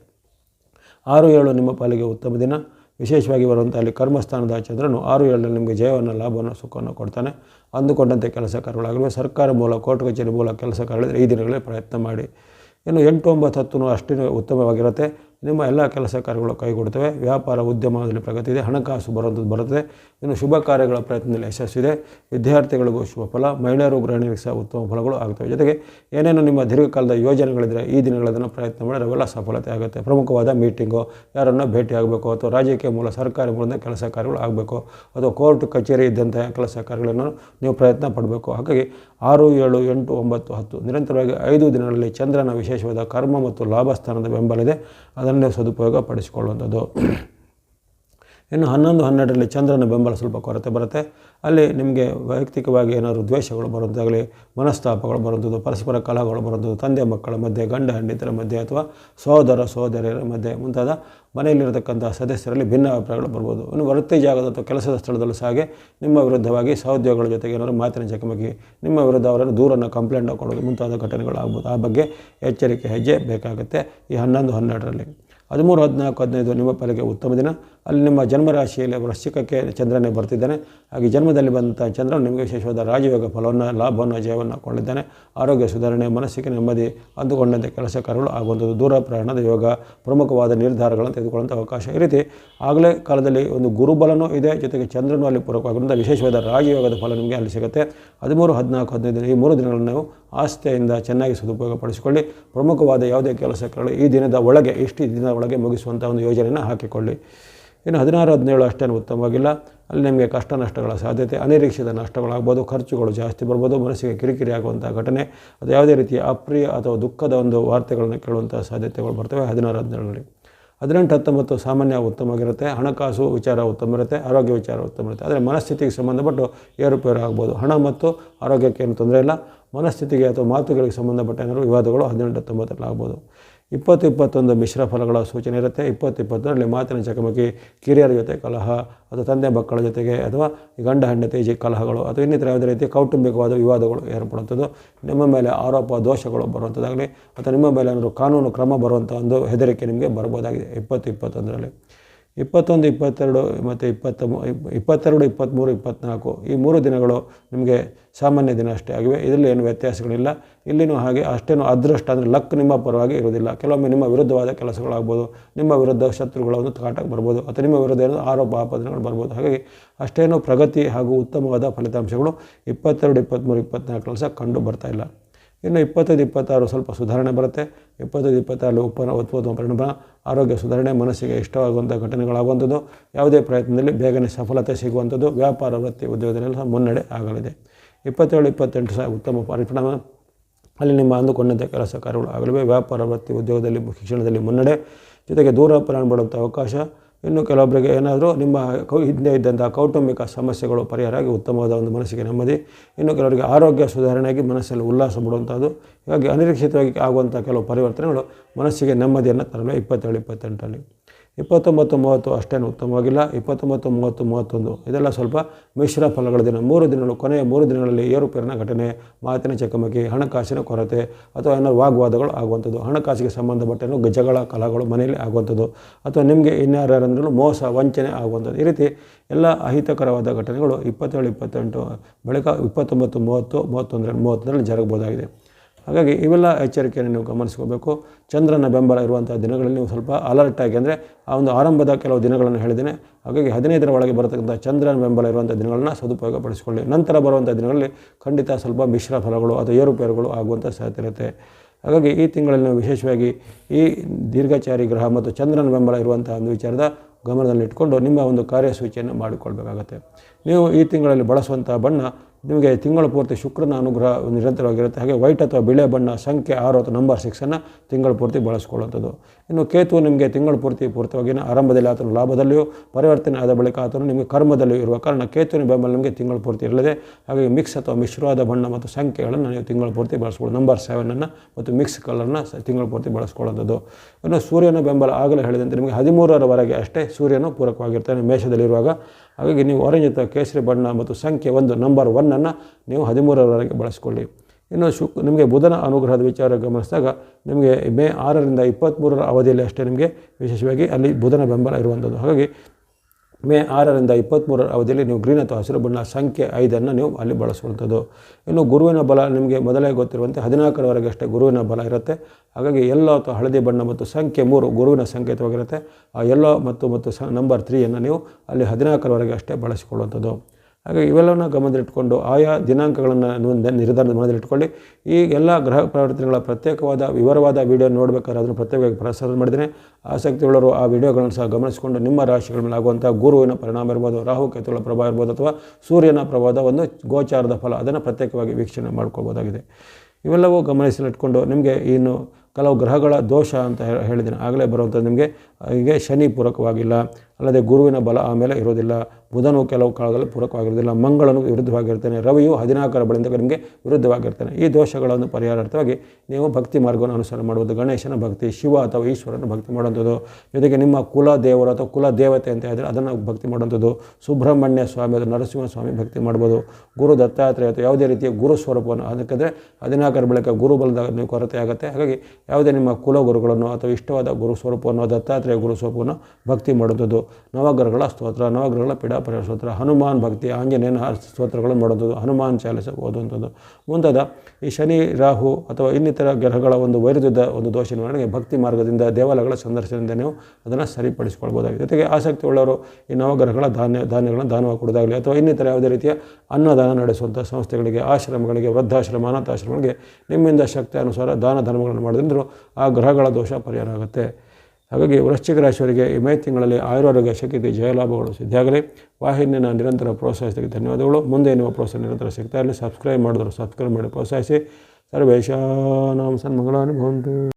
ಆರು ಏಳು ನಿಮ್ಮ ಪಾಲಿಗೆ ಉತ್ತಮ ದಿನ. ವಿಶೇಷವಾಗಿ ಬರುವಂಥ ಅಲ್ಲಿ ಕರ್ಮಸ್ಥಾನದ ಚಂದ್ರನು ಆರು ಏಳರಲ್ಲಿ ನಿಮಗೆ ಜಯವನ್ನು ಲಾಭವನ್ನು ಸುಖವನ್ನು ಕೊಡ್ತಾನೆ. ಅಂದುಕೊಂಡಂತೆ ಕೆಲಸ ಕಾರ್ಯಗಳಾಗಲಿ, ಸರ್ಕಾರ ಮೂಲ, ಕೋರ್ಟ್ ಕಚೇರಿ ಮೂಲ ಕೆಲಸ ಕಾರ್ಯಗಳಿದ್ರೆ ಈ ದಿನಗಳಲ್ಲಿ ಪ್ರಯತ್ನ ಮಾಡಿ. ಇನ್ನು ಎಂಟು ಒಂಬತ್ತು ಹತ್ತು ಅಷ್ಟೇ ಉತ್ತಮವಾಗಿರುತ್ತೆ. ನಿಮ್ಮ ಎಲ್ಲ ಕೆಲಸ ಕಾರ್ಯಗಳು ಕೈಗೊಡ್ತವೆ ವ್ಯಾಪಾರ ಉದ್ಯಮದಲ್ಲಿ ಪ್ರಗತಿ ಇದೆ. ಹಣಕಾಸು ಬರೋದು ಬರುತ್ತದೆ. ಇನ್ನು ಶುಭ ಕಾರ್ಯಗಳ ಪ್ರಯತ್ನದಲ್ಲಿ ಯಶಸ್ಸಿದೆ ವಿದ್ಯಾರ್ಥಿಗಳಿಗೂ ಶುಭ ಫಲ. ಮಹಿಳೆಯರು ಗೃಹಿಣಿಗೆ ಸಹ ಉತ್ತಮ ಫಲಗಳು ಆಗ್ತವೆ. ಜೊತೆಗೆ ಏನೇನು ನಿಮ್ಮ ದೀರ್ಘಕಾಲದ ಯೋಜನೆಗಳಿದ್ದರೆ ಈ ದಿನಗಳದನ್ನು ಪ್ರಯತ್ನ ಮಾಡಿದರೆ ಅವೆಲ್ಲ ಸಫಲತೆ ಆಗುತ್ತೆ. ಪ್ರಮುಖವಾದ ಮೀಟಿಂಗು, ಯಾರನ್ನು ಭೇಟಿ ಆಗಬೇಕು ಅಥವಾ ರಾಜಕೀಯ ಮೂಲ, ಸರ್ಕಾರಿ ಮೂಲದ ಕೆಲಸ ಕಾರ್ಯಗಳು ಆಗಬೇಕು ಅಥವಾ ಕೋರ್ಟ್, ಕಚೇರಿ ಇದ್ದಂತಹ ಕೆಲಸ ಕಾರ್ಯಗಳನ್ನು ನೀವು ಪ್ರಯತ್ನ ಪಡಬೇಕು. ಹಾಗಾಗಿ ಆರು, ಏಳು, ಎಂಟು, ಒಂಬತ್ತು, ಹತ್ತು ನಿರಂತರವಾಗಿ ಐದು ದಿನಗಳಲ್ಲಿ ಚಂದ್ರನ ವಿಶೇಷವಾದ ಕರ್ಮ ಮತ್ತು ಲಾಭಸ್ಥಾನದ ಬೆಂಬಲಿದೆ ಅದನ್ನೇ ಸದುಪಯೋಗ ಪಡಿಸಿಕೊಳ್ಳುವಂಥದ್ದು. ಇನ್ನು ಹನ್ನೊಂದು, ಹನ್ನೆರಡರಲ್ಲಿ ಚಂದ್ರನ ಬೆಂಬಲ ಸ್ವಲ್ಪ ಕೊರತೆ ಬರುತ್ತೆ. ಅಲ್ಲಿ ನಿಮಗೆ ವೈಯಕ್ತಿಕವಾಗಿ ಏನಾದರೂ ದ್ವೇಷಗಳು ಬರೋದಾಗಲಿ ಮನಸ್ತಾಪಗಳು ಬರುವಂಥದ್ದು, ಪರಸ್ಪರ ಕಲಹಗಳು ಬರೋದು ತಂದೆ ಮಕ್ಕಳ ಮಧ್ಯೆ, ಗಂಡ ಹೆಂಡಿತರ ಮಧ್ಯೆ ಅಥವಾ ಸಹೋದರ ಸಹೋದರಿಯರ ಮಧ್ಯೆ ಮುಂತಾದ ಮನೆಯಲ್ಲಿರತಕ್ಕಂಥ ಸದಸ್ಯರಲ್ಲಿ ಭಿನ್ನ ಅಭಿಪ್ರಾಯಗಳು ಬರ್ಬೋದು. ಇನ್ನು ವೃತ್ತಿ ಜಾಗದ ಅಥವಾ ಕೆಲಸದ ಸ್ಥಳದಲ್ಲೂ ಸಹ ಹಾಗೆ ನಿಮ್ಮ ವಿರುದ್ಧವಾಗಿ ಸಹೋದ್ಯೋಗಿಗಳ ಜೊತೆಗೆ ಏನಾದರೂ ಮಾತಿನ ಚಕಮಕಿ, ನಿಮ್ಮ ವಿರುದ್ಧ ಅವರನ್ನು ದೂರನ್ನು ಕಂಪ್ಲೇಂಟ್ ಹಾಕೊಳ್ಳೋದು ಮುಂತಾದ ಘಟನೆಗಳಾಗ್ಬೋದು ಆ ಬಗ್ಗೆ ಎಚ್ಚರಿಕೆ ಹೆಜ್ಜೆ ಬೇಕಾಗುತ್ತೆ ಈ ಹನ್ನೊಂದು, ಹನ್ನೆರಡರಲ್ಲಿ. ಹದಿಮೂರು, ಹದಿನಾಲ್ಕು, ಹದಿನೈದು ನಿಮ್ಮ ಪಾಲಿಗೆ ಉತ್ತಮ ದಿನ. ಅಲ್ಲಿ ನಿಮ್ಮ ಜನ್ಮರಾಶಿಯಲ್ಲಿ ವೃಶ್ಚಿಕಕ್ಕೆ ಚಂದ್ರನೇ ಬರ್ತಿದ್ದಾನೆ. ಹಾಗೆ ಜನ್ಮದಲ್ಲಿ ಬಂದಂಥ ಚಂದ್ರನು ನಿಮಗೆ ವಿಶೇಷವಾದ ರಾಜಯೋಗ ಫಲವನ್ನು, ಲಾಭವನ್ನು, ಜಯವನ್ನು ಕೊಂಡಿದ್ದಾನೆ ಆರೋಗ್ಯ ಸುಧಾರಣೆ, ಮನಸ್ಸಿಗೆ ನೆಮ್ಮದಿ, ಅಂದುಕೊಂಡಂತೆ ಕೆಲಸ ಕಾರ್ಯಗಳು ಆಗುವಂಥದ್ದು ದೂರ ಪ್ರಯಾಣದ ಯೋಗ ಪ್ರಮುಖವಾದ ನಿರ್ಧಾರಗಳನ್ನು ತೆಗೆದುಕೊಳ್ಳುವಂಥ ಅವಕಾಶ ಈ ರೀತಿ. ಆಗಲೇ ಕಾಲದಲ್ಲಿ ಒಂದು ಗುರುಬಲನೂ ಇದೆ. ಜೊತೆಗೆ ಚಂದ್ರನು ಅಲ್ಲಿ ಪೂರಕವಾಗಿರುವಂಥ ವಿಶೇಷವಾದ ರಾಜಯೋಗದ ಫಲ ನಿಮಗೆ ಅಲ್ಲಿ ಸಿಗುತ್ತೆ. ಹದಿಮೂರು, ಹದಿನಾಲ್ಕು, ಹದಿನೈದು ದಿನ ಈ ಮೂರು ದಿನಗಳನ್ನು ನಾವು ಆಸ್ಥೆಯಿಂದ ಚೆನ್ನಾಗಿ ಸದುಪಯೋಗಪಡಿಸಿಕೊಳ್ಳಿ. ಪ್ರಮುಖವಾದ ಯಾವುದೇ ಕೆಲಸ ಕಾರ್ಯಗಳು ಈ ದಿನದ ಒಳಗೆ ಇಷ್ಟು ದಿನದ ಒಳಗೆ ಮುಗಿಸುವಂಥ ಒಂದು ಯೋಜನೆಯನ್ನು ಹಾಕಿಕೊಳ್ಳಿ. ಇನ್ನು ಹದಿನಾರು, ಹದಿನೇಳು ಅಷ್ಟೇನು ಉತ್ತಮವಾಗಿಲ್ಲ. ಅಲ್ಲಿ ನಿಮಗೆ ಕಷ್ಟ ನಷ್ಟಗಳ ಸಾಧ್ಯತೆ, ಅನಿರೀಕ್ಷಿತ ನಷ್ಟಗಳಾಗ್ಬೋದು, ಖರ್ಚುಗಳು ಜಾಸ್ತಿ ಬರ್ಬೋದು, ಮನಸ್ಸಿಗೆ ಕಿರಿಕಿರಿ ಆಗುವಂಥ ಘಟನೆ, ಅದು ಯಾವುದೇ ರೀತಿಯ ಅಪ್ರಿಯ ಅಥವಾ ದುಃಖದ ಒಂದು ವಾರ್ತೆಗಳನ್ನು ಕೇಳುವಂಥ ಸಾಧ್ಯತೆಗಳು ಬರ್ತವೆ ಹದಿನಾರು, ಹದಿನೇಳರಲ್ಲಿ. ಹದಿನೆಂಟು, ಹತ್ತೊಂಬತ್ತು ಸಾಮಾನ್ಯ ಉತ್ತಮವಾಗಿರುತ್ತೆ, ಹಣಕಾಸು ವಿಚಾರ ಉತ್ತಮ ಇರುತ್ತೆ, ಆರೋಗ್ಯ ವಿಚಾರ ಉತ್ತಮ ಇರುತ್ತೆ. ಆದರೆ ಮನಸ್ಥಿತಿಗೆ ಸಂಬಂಧಪಟ್ಟು ಏರುಪೇರು ಆಗ್ಬೋದು. ಹಣ ಮತ್ತು ಆರೋಗ್ಯಕ್ಕೆ ಏನು ತೊಂದರೆ ಇಲ್ಲ. ಮನಸ್ಥಿತಿಗೆ ಅಥವಾ ಮಾತುಗಳಿಗೆ ಸಂಬಂಧಪಟ್ಟ ಏನಾದರೂ ವಿವಾದಗಳು ಹದಿನೆಂಟು, ಹತ್ತೊಂಬತ್ತರಲ್ಲಿ ಆಗ್ಬೋದು. ಇಪ್ಪತ್ತು ಇಪ್ಪತ್ತೊಂದು ಮಿಶ್ರ ಫಲಗಳ ಸೂಚನೆ ಇರುತ್ತೆ. ಇಪ್ಪತ್ತು ಇಪ್ಪತ್ತರಲ್ಲಿ ಮಾತಿನ ಚಕಮಕಿ, ಕಿರಿಯರ ಜೊತೆ ಕಲಹ ಅಥವಾ ತಂದೆ ಮಕ್ಕಳ ಜೊತೆಗೆ ಅಥವಾ ಗಂಡ, ಹೆಂಡತಿ, ಜಿ ಕಲಹಗಳು ಅಥವಾ ಇನ್ನಿತರ ಯಾವುದೇ ರೀತಿಯ ಕೌಟುಂಬಿಕವಾದ ವಿವಾದಗಳು ಏರ್ಪಡುವಂಥದ್ದು. ನಿಮ್ಮ ಮೇಲೆ ಆರೋಪ, ದೋಷಗಳು ಬರುವಂಥದ್ದಾಗಲಿ ಅಥವಾ ನಿಮ್ಮ ಮೇಲೆ ಏನಾದರೂ ಕಾನೂನು ಕ್ರಮ ಬರುವಂಥ ಒಂದು ಹೆದರಿಕೆ ನಿಮಗೆ ಬರ್ಬೋದಾಗಿದೆ. ಇಪ್ಪತ್ತು ಇಪ್ಪತ್ತೊಂದರಲ್ಲಿ ಇಪ್ಪತ್ತೊಂದು, ಇಪ್ಪತ್ತೆರಡು, ಮತ್ತು ಇಪ್ಪತ್ತ ಇಪ್ಪತ್ತೆರಡು, ಇಪ್ಪತ್ತ್ಮೂರು, ಇಪ್ಪತ್ತ್ನಾಲ್ಕು ಈ ಮೂರು ದಿನಗಳು ನಿಮಗೆ ಸಾಮಾನ್ಯ ದಿನ ಅಷ್ಟೇ ಆಗಿವೆ. ಇದರಲ್ಲಿ ಏನು ವ್ಯತ್ಯಾಸಗಳಿಲ್ಲ. ಇಲ್ಲಿನೂ ಹಾಗೆ ಅಷ್ಟೇನು ಅದೃಷ್ಟ ಅಂದರೆ ಲಕ್ ನಿಮ್ಮ ಪರವಾಗಿ ಇರುವುದಿಲ್ಲ. ಕೆಲವೊಮ್ಮೆ ನಿಮ್ಮ ವಿರುದ್ಧವಾದ ಕೆಲಸಗಳಾಗ್ಬೋದು, ನಿಮ್ಮ ವಿರುದ್ಧ ಶತ್ರುಗಳ ಒಂದು ಕಾಟಕ್ಕೆ ಬರ್ಬೋದು, ಅಥವಾ ನಿಮ್ಮ ವಿರುದ್ಧ ಏನೋ ಆರೋಪ, ಆಪಾದನೆಗಳು ಬರ್ಬೋದು. ಹಾಗಾಗಿ ಅಷ್ಟೇನು ಪ್ರಗತಿ ಹಾಗೂ ಉತ್ತಮವಾದ ಫಲಿತಾಂಶಗಳು ಇಪ್ಪತ್ತೆರಡು, ಇಪ್ಪತ್ತ್ಮೂರು ಇಪ್ಪತ್ತ್ನಾಲ್ಕು ಕೆಲಸ ಕಂಡು ಬರ್ತಾ ಇಲ್ಲ. ಇನ್ನು ಇಪ್ಪತ್ತೈದು, ಇಪ್ಪತ್ತಾರು ಸ್ವಲ್ಪ ಸುಧಾರಣೆ ಬರುತ್ತೆ. ಇಪ್ಪತ್ತೈದು, ಇಪ್ಪತ್ತಾರು ಉತ್ಪನ್ನ ಉತ್ಪನ್ನ ಪರಿಣಾಮ ಆರೋಗ್ಯ ಸುಧಾರಣೆ, ಮನಸ್ಸಿಗೆ ಇಷ್ಟವಾಗುವಂಥ ಘಟನೆಗಳಾಗುವಂಥದ್ದು ಯಾವುದೇ ಪ್ರಯತ್ನದಲ್ಲಿ ಬೇಗನೆ ಸಫಲತೆ ಸಿಗುವಂಥದ್ದು, ವ್ಯಾಪಾರ, ವೃತ್ತಿ, ಉದ್ಯೋಗದಲ್ಲಿ ಸಹ ಮುನ್ನಡೆ ಆಗಲಿದೆ. ಇಪ್ಪತ್ತೇಳು, ಇಪ್ಪತ್ತೆಂಟು ಸಹ ಉತ್ತಮ ಪರಿಣಾಮ. ಅಲ್ಲಿ ನಿಮ್ಮ ಅಂದುಕೊಂಡಂಥ ಕೆಲಸ ಕಾರ್ಯಗಳು ಆಗಲಿವೆ. ವ್ಯಾಪಾರ, ವೃತ್ತಿ, ಉದ್ಯೋಗದಲ್ಲಿ, ಶಿಕ್ಷಣದಲ್ಲಿ ಮುನ್ನಡೆ, ಜೊತೆಗೆ ದೂರ ಪ್ರಯಾಣ ಮಾಡುವಂಥ ಅವಕಾಶ ಇನ್ನು ಕೆಲವೊಬ್ಬರಿಗೆ ಏನಾದರೂ ನಿಮ್ಮ ಕೌ, ಹಿಂದೆ ಇದ್ದಂಥ ಕೌಟುಂಬಿಕ ಸಮಸ್ಯೆಗಳು ಪರಿಹಾರ ಆಗಿ ಉತ್ತಮವಾದ ಒಂದು ಮನಸ್ಸಿಗೆ ನೆಮ್ಮದಿ, ಇನ್ನು ಕೆಲವರಿಗೆ ಆರೋಗ್ಯ ಸುಧಾರಣೆಯಾಗಿ ಮನಸ್ಸಲ್ಲಿ ಉಲ್ಲಾಸ ಮೂಡುವಂಥದ್ದು ಹೀಗಾಗಿ ಅನಿರೀಕ್ಷಿತವಾಗಿ ಆಗುವಂಥ ಕೆಲವು ಪರಿವರ್ತನೆಗಳು ಮನಸ್ಸಿಗೆ ನೆಮ್ಮದಿಯನ್ನು ತರಲು ಇಪ್ಪತ್ತೇಳು, ಇಪ್ಪತ್ತೆಂಟರಲ್ಲಿ. ಇಪ್ಪತ್ತೊಂಬತ್ತು, ಮೂವತ್ತು ಅಷ್ಟೇನು ಉತ್ತಮವಾಗಿಲ್ಲ. ಇಪ್ಪತ್ತೊಂಬತ್ತು, ಮೂವತ್ತು, ಮೂವತ್ತೊಂದು ಇದೆಲ್ಲ ಸ್ವಲ್ಪ ಮಿಶ್ರ ಫಲಗಳ ದಿನ. ಮೂರು ದಿನಗಳು, ಕೊನೆಯ ಮೂರು ದಿನಗಳಲ್ಲಿ ಏರುಪೇರಿನ ಘಟನೆ, ಮಾತಿನ ಚಕಮಕಿ, ಹಣಕಾಸಿನ ಕೊರತೆ ಅಥವಾ ಏನೋ ವಾಗ್ವಾದಗಳು ಆಗುವಂಥದ್ದು. ಹಣಕಾಸಿಗೆ ಸಂಬಂಧಪಟ್ಟೇನೋ ಗಜಗಳ, ಕಲಹಗಳು ಮನೆಯಲ್ಲಿ ಆಗುವಂಥದ್ದು ಅಥವಾ ನಿಮಗೆ ಇನ್ಯಾರ್ಯಾರಂದ್ರೂ ಮೋಸ, ವಂಚನೆ ಆಗುವಂಥದ್ದು. ಈ ರೀತಿ ಎಲ್ಲ ಅಹಿತಕರವಾದ ಘಟನೆಗಳು ಇಪ್ಪತ್ತೇಳು, ಇಪ್ಪತ್ತೆಂಟು, ಬಳಿಕ ಇಪ್ಪತ್ತೊಂಬತ್ತು, ಮೂವತ್ತು, ಮೂವತ್ತೊಂದರಲ್ಲಿ ಮೂವತ್ತರಲ್ಲಿ ಜರುಗಬಹುದಾಗಿದೆ. ಹಾಗಾಗಿ ಇವೆಲ್ಲ ಎಚ್ಚರಿಕೆಯನ್ನು ನೀವು ಗಮನಿಸ್ಕೋಬೇಕು. ಚಂದ್ರನ ಬೆಂಬಲ ಇರುವಂಥ ದಿನಗಳಲ್ಲಿ ನೀವು ಸ್ವಲ್ಪ ಅಲರ್ಟಾಗಿ ಅಂದರೆ ಆ ಒಂದು ಆರಂಭದ ಕೆಲವು ದಿನಗಳನ್ನು ಹೇಳಿದ್ದೇನೆ. ಹಾಗಾಗಿ ಹದಿನೈದರ ಒಳಗೆ ಬರತಕ್ಕಂಥ ಚಂದ್ರನ ಬೆಂಬಲ ಇರುವಂಥ ದಿನಗಳನ್ನು ಸದುಪಯೋಗಪಡಿಸಿಕೊಳ್ಳಿ. ನಂತರ ಬರುವಂಥ ದಿನಗಳಲ್ಲಿ ಖಂಡಿತ ಸ್ವಲ್ಪ ಮಿಶ್ರ ಫಲಗಳು ಅಥವಾ ಏರುಪೇರುಗಳು ಆಗುವಂಥ ಸಾಧ್ಯತೆ ಇರುತ್ತೆ. ಹಾಗಾಗಿ ಈ ತಿಂಗಳಲ್ಲಿ ನಾವು ವಿಶೇಷವಾಗಿ ಈ ದೀರ್ಘಚಾರಿ ಗ್ರಹ ಮತ್ತು ಚಂದ್ರನ ಬೆಂಬಲ ಇರುವಂಥ ಒಂದು ವಿಚಾರದ ಗಮನದಲ್ಲಿಟ್ಟುಕೊಂಡು ನಿಮ್ಮ ಒಂದು ಕಾರ್ಯಸೂಚಿಯನ್ನು ಮಾಡಿಕೊಳ್ಬೇಕಾಗತ್ತೆ. ನೀವು ಈ ತಿಂಗಳಲ್ಲಿ ಬಳಸುವಂಥ ಬಣ್ಣ ನಿಮಗೆ ತಿಂಗಳ ಪೂರ್ತಿ ಶುಕ್ರನ ಅನುಗ್ರಹ ನಿರಂತರವಾಗಿರುತ್ತೆ. ಹಾಗೆ ವೈಟ್ ಅಥವಾ ಬಿಳೆ ಬಣ್ಣ ಸಂಖ್ಯೆ ಆರು ಅಥವಾ ನಂಬರ್ ಸಿಕ್ಸನ್ನು ತಿಂಗಳ ಪೂರ್ತಿ ಬಳಸ್ಕೊಳ್ಳುವಂಥದ್ದು. ಇನ್ನು ಕೇತು ನಿಮಗೆ ತಿಂಗಳು ಪೂರ್ತಿ ಪೂರ್ತಿಯಾಗಿ ಆರಂಭದಲ್ಲಿ ಆತನು ಲಾಭದಲ್ಲಿಯೂ, ಪರಿವರ್ತನೆ ಆದ ಬಳಿಕ ಆತನು ನಿಮಗೆ ಕರ್ಮದಲ್ಲಿಯೂ ಇರುವ ಕಾರಣ ಕೇತುವಿನ ಬೆಂಬಲ ನಿಮಗೆ ತಿಂಗಳು ಪೂರ್ತಿ ಇರಲಿದೆ. ಹಾಗಾಗಿ ಮಿಕ್ಸ್ ಅಥವಾ ಮಿಶ್ರವಾದ ಬಣ್ಣ ಮತ್ತು ಸಂಖ್ಯೆಗಳನ್ನು ನೀವು ತಿಂಗಳು ಪೂರ್ತಿ ಬಳಸ್ಕೊಳ್ಳಿ ನಂಬರ್ ಸೆವೆನನ್ನು ಮತ್ತು ಮಿಕ್ಸ್ ಕಲರ್ನ ತಿಂಗಳು ಪೂರ್ತಿ ಬಳಸ್ಕೊಳ್ಳೋದು ಇನ್ನು ಸೂರ್ಯನ ಬೆಂಬಲ ಆಗಲೇ ಹೇಳಿದಂತೆ ನಿಮಗೆ ಹದಿಮೂರರವರೆಗೆ ಅಷ್ಟೇ ಸೂರ್ಯನು ಪೂರಕವಾಗಿರ್ತಾನೆ ಮೇಷದಲ್ಲಿರುವಾಗ. ಹಾಗಾಗಿ ನೀವು ಆರೆಂಜ್ ಅಥವಾ ಕೇಸರಿ ಬಣ್ಣ ಮತ್ತು ಸಂಖ್ಯೆ ಒಂದು ನಂಬರ್ ಒನ್ನನ್ನು ನೀವು ಹದಿಮೂರರವರೆಗೆ ಬಳಸ್ಕೊಳ್ಳಿ. ಇನ್ನು ಶುಕ್ ನಿಮಗೆ ಬುಧನ ಅನುಗ್ರಹದ ವಿಚಾರ ಗಮನಿಸಿದಾಗ ನಿಮಗೆ ಮೇ ಆರರಿಂದ ಇಪ್ಪತ್ತ್ಮೂರರ ಅವಧಿಯಲ್ಲಿ ಅಷ್ಟೇ ನಿಮಗೆ ವಿಶೇಷವಾಗಿ ಅಲ್ಲಿ ಬುಧನ ಬೆಂಬಲ ಇರುವಂಥದ್ದು. ಹಾಗಾಗಿ ಮೇ ಆರರಿಂದ ಇಪ್ಪತ್ತ್ಮೂರರ ಅವಧಿಯಲ್ಲಿ ನೀವು ಗ್ರೀನ್ ಅಥವಾ ಹಸಿರು ಬಣ್ಣ ಸಂಖ್ಯೆ ಐದನ್ನು ನೀವು ಅಲ್ಲಿ ಬಳಸುವಂಥದ್ದು. ಇನ್ನು ಗುರುವಿನ ಬಲ ನಿಮಗೆ ಮೊದಲೇ ಗೊತ್ತಿರುವಂತೆ ಹದಿನಾಲ್ಕರವರೆಗೆ ಅಷ್ಟೇ ಗುರುವಿನ ಬಲ ಇರುತ್ತೆ. ಹಾಗಾಗಿ ಎಲ್ಲೋ ಅಥವಾ ಹಳದಿ ಬಣ್ಣ ಮತ್ತು ಸಂಖ್ಯೆ ಮೂರು ಗುರುವಿನ ಸಂಕೇತವಾಗಿರುತ್ತೆ. ಆ ಎಲ್ಲೋ ಮತ್ತು ಮತ್ತು ಸ ನಂಬರ್ ತ್ರೀಯನ್ನು ನೀವು ಅಲ್ಲಿ ಹದಿನಾಲ್ಕರವರೆಗೆ ಅಷ್ಟೇ ಬಳಸಿಕೊಳ್ಳುವಂಥದ್ದು. ಹಾಗೆ ಇವೆಲ್ಲವನ್ನು ಗಮನದಲ್ಲಿಟ್ಕೊಂಡು ಆಯಾ ದಿನಾಂಕಗಳನ್ನು ನಿರ್ಧಾರ ಮನದಲ್ಲಿಟ್ಕೊಳ್ಳಿ. ಈ ಎಲ್ಲ ಗ್ರಹ ಪ್ರವರ್ತನೆಗಳ ಪ್ರತ್ಯೇಕವಾದ ವಿವರವಾದ ವಿಡಿಯೋ ನೋಡಬೇಕಾದ್ರೆ ಅದನ್ನು ಪ್ರತ್ಯೇಕವಾಗಿ ಪ್ರಸಾರ ಮಾಡಿದ್ದೇನೆ. ಆಸಕ್ತಿ ಉಳ್ಳವರು ಆ ವಿಡಿಯೋಗಳನ್ನು ಸಹ ಗಮನಿಸಿಕೊಂಡು ನಿಮ್ಮ ರಾಶಿಗಳ ಮೇಲೆ ಆಗುವಂಥ ಗುರುವಿನ ಪರಿಣಾಮ ಇರ್ಬೋದು, ರಾಹು, ಕೇತುಗಳ ಪ್ರಭಾವ ಇರ್ಬೋದು ಅಥವಾ ಸೂರ್ಯನ ಪ್ರಭಾವದ ಒಂದು ಗೋಚಾರದ ಫಲ, ಅದನ್ನು ಪ್ರತ್ಯೇಕವಾಗಿ ವೀಕ್ಷಣೆ ಮಾಡ್ಕೋಬೋದಾಗಿದೆ ಇವೆಲ್ಲವೂ ಗಮನಿಸಲಿಟ್ಕೊಂಡು ನಿಮಗೆ ಇನ್ನು ಕೆಲವು ಗ್ರಹಗಳ ದೋಷ ಅಂತ ಹೇಳಿದ್ದೀನಿ. ಆಗಲೇ ಬರುವಂಥದ್ದು ನಿಮಗೆ, ಹೀಗೆ ಶನಿ ಪೂರಕವಾಗಿಲ್ಲ, ಅಲ್ಲದೆ ಗುರುವಿನ ಬಲ ಆಮೇಲೆ ಇರೋದಿಲ್ಲ ಬುಧನು ಕೆಲವು ಕಾಲದಲ್ಲಿ ಪೂರಕವಾಗಿರುವುದಿಲ್ಲ. ಮಂಗಳನು ವಿರುದ್ಧವಾಗಿರ್ತಾನೆ ರವಿಯು ಹದಿನಾಲ್ಕರ ಬಳಿಂದ ನಿಮಗೆ ವಿರುದ್ಧವಾಗಿರ್ತಾನೆ ಈ ದೋಷಗಳನ್ನು ಪರಿಹಾರಾರ್ಥವಾಗಿ ನೀವು ಭಕ್ತಿ ಮಾರ್ಗವನ್ನು ಅನುಸರಣೆ ಮಾಡುವುದು. ಗಣೇಶನ ಭಕ್ತಿ, ಶಿವ ಅಥವಾ ಈಶ್ವರನ ಭಕ್ತಿ ಮಾಡುವಂಥದ್ದು. ಜೊತೆಗೆ ನಿಮ್ಮ ಕುಲ ದೇವರು ಅಥವಾ ಕುಲ ದೇವತೆ ಅಂತ ಹೇಳಿದ್ರೆ ಅದನ್ನು ಭಕ್ತಿ ಮಾಡುವಂಥದ್ದು. ಸುಬ್ರಹ್ಮಣ್ಯ ಸ್ವಾಮಿ ಅಥವಾ ನರಸಿಂಹ ಸ್ವಾಮಿ ಭಕ್ತಿ ಮಾಡ್ಬೋದು. ಗುರು ದತ್ತಾತ್ರೇಯ ಅಥವಾ ಯಾವುದೇ ರೀತಿಯ ಗುರು ಸ್ವರೂಪವನ್ನು ಅದಕ್ಕೆ ಹದಿನಾಲ್ಕರ ಬಳಿಕ ಗುರು ಬಲದ ನೀವು ಕೊರತೆ ಆಗುತ್ತೆ. ಹಾಗಾಗಿ ಯಾವುದೇ ನಿಮ್ಮ ಕುಲ ಗುರುಗಳನ್ನು ಅಥವಾ ಇಷ್ಟವಾದ ಗುರು ಸ್ವರೂಪವನ್ನು ದತ್ತಾತ್ರೇಯ ಗುರು ಸ್ವರೂಪವನ್ನು ಭಕ್ತಿ ಮಾಡುವಂಥದ್ದು. ನವಗ್ರಹಗಳ ಸ್ತೋತ್ರ, ನವಗ್ರಹಗಳ ಪಿಡಾಪರ ಸ್ತೋತ್ರ, ಹನುಮಾನ್ ಭಕ್ತಿ, ಆಂಜನೇಯನ ಸ್ತೋತ್ರಗಳು ಮಾಡುವಂಥದ್ದು ಹನುಮಾನ್ ಚಾಲಿಸ ಓದುವಂಥದ್ದು. ಮುಂತಾದ ಈ ಶನಿ, ರಾಹು ಅಥವಾ ಇನ್ನಿತರ ಗ್ರಹಗಳ ಒಂದು ವೈರುದ್ಧದ ಒಂದು ದೋಷ ನಿವಾರಣೆಗೆ ಭಕ್ತಿ ಮಾರ್ಗದಿಂದ ದೇವಾಲಯಗಳ ಸಂದರ್ಶನದಿಂದ ನೀವು ಅದನ್ನು ಸರಿಪಡಿಸಿಕೊಳ್ಬೋದಾಗಿದೆ. ಜೊತೆಗೆ ಆಸಕ್ತಿ ಉಳ್ಳವರು ಈ ನವಗ್ರಹಗಳ ಧಾನ್ಯ, ಧಾನ್ಯಗಳನ್ನು ದಾನವಾಗಿ ಕೊಡೋದಾಗಲಿ ಅಥವಾ ಇನ್ನಿತರ ಯಾವುದೇ ರೀತಿಯ ಅನ್ನದಾನ ನಡೆಸುವಂಥ ಸಂಸ್ಥೆಗಳಿಗೆ, ಆಶ್ರಮಗಳಿಗೆ, ವೃದ್ಧಾಶ್ರಮ, ಅನಾಥಾಶ್ರಮಗಳಿಗೆ ನಿಮ್ಮಿಂದ ಶಕ್ತಿ ಅನುಸಾರ ದಾನ ಧರ್ಮಗಳನ್ನು ಮಾಡೋದ್ರಿಂದ ಆ ಗ್ರಹಗಳ ದೋಷ ಪರಿಹಾರ ಆಗುತ್ತೆ. ಹಾಗಾಗಿ ವೃಶ್ಚಿಕ ರಾಶಿಯವರಿಗೆ ಈ ಮೇ ತಿಂಗಳಲ್ಲಿ ಆಯುರ್ವೇದ ಶಕ್ತಿ ಜಯಲಾಭಗಳು ಸಿದ್ಧಿಯಾಗಲಿ ವಾಹಿನಿಯನ್ನು ನಿರಂತರ ಪ್ರೋತ್ಸಾಹಿಸಿದ್ದಕ್ಕೆ ಧನ್ಯವಾದಗಳು. ಮುಂದೆ ನಿಮ್ಮ ಪ್ರೋತ್ಸಾಹ ನಿರಂತರ ಸಿಗ್ತಾ ಇರಲಿ. ಸಬ್ಸ್ಕ್ರೈಬ್ ಮಾಡಿದ್ರು ಸಬ್ಸ್ಕ್ರೈಬ್ ಮಾಡಿ ಪ್ರೋತ್ಸಾಹಿಸಿ. ಸರ್ವೇಶಾನಾಂ ಮಂಗಳ ಭವಂತು